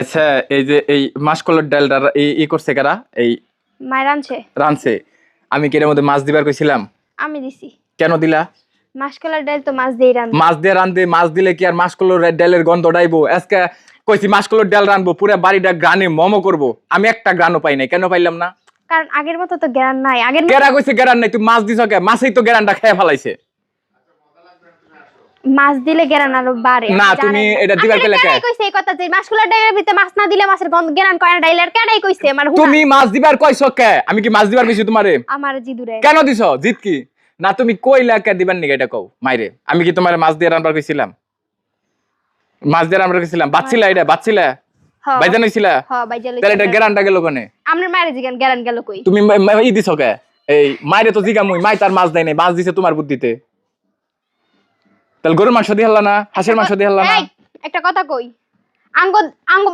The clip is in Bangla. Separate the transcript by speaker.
Speaker 1: আচ্ছা এই যে এই মাসকলার ডালটা এই ই করছে কারা? এই
Speaker 2: মায়ের আনছে
Speaker 1: রানছে আমি কি এর মধ্যে মাছ দিবার কইছিলাম?
Speaker 2: আমি দিছি।
Speaker 1: কেন দিলা?
Speaker 2: মাসকলার ডাল তো মাছ দিয়ে রান
Speaker 1: মাছ দিয়ে রান্ধে মাছ দিলে কি আর মাসকলোর ডালের গন্ধ ডাইবো আজকে কইছি মাসকলোর ডাল রানবো পুরো বাড়িটা গ্রানে মোমো করব। আমি একটা গ্রানও পাই নাই কেন পাইলাম না?
Speaker 2: কারণ আগের মতো তো জ্ঞান নাই আগের
Speaker 1: কেরা কইছে গ্রান নাই? তুই মাছ দিছ কে? মাছেই তো গ্রানটা খেয়ে ফেলাইছে।
Speaker 2: মাছ দিলে জ্ঞান আরও বাড়ে।
Speaker 1: না, তুমি এটা দিবার
Speaker 2: আমি
Speaker 1: পেলে কে?
Speaker 2: কইছে এই কথা যে ডালের ভিতরে মাছ না দিলে মাছের গন্ধ জ্ঞান কয় না ডাইলের কেডাই কইছে? আমার
Speaker 1: তুমি মাছ দিবার কইছ কে? আমি কি মাছ দিবার কইছি তোমারে?
Speaker 2: আমার জিদুরে।
Speaker 1: কেন দিছ? জিত কি? না তুমি কইলা কে দিবার এটা কও মাইরে। আমি কি তোমার মাছ দিয়ে রান্নার কইছিলাম? মাছ দিয়ে রান্নার কইছিলাম? বাচ্চিলা এটা বাচ্চিলা
Speaker 2: হ্যাঁ
Speaker 1: বাইজান হইছিলা
Speaker 2: হ্যাঁ
Speaker 1: তাহলে এটা গ্যারান্টা গেল কোনে?
Speaker 2: আমার মায়ের জিগান জ্ঞান গেল কই?
Speaker 1: তুমি ই দিছ কে? এই মাইরে তো জিগা মুই মাই তার মাছ দেয় নাই মাছ দিছে তোমার বুদ্ধিতে। তাহলে গরুর মাংস দিয়ে হাল্লা না হাঁসের মাংস দিয়ে হাল্লা না?
Speaker 2: একটা কথা কই। আঙ্গ আঙ্গ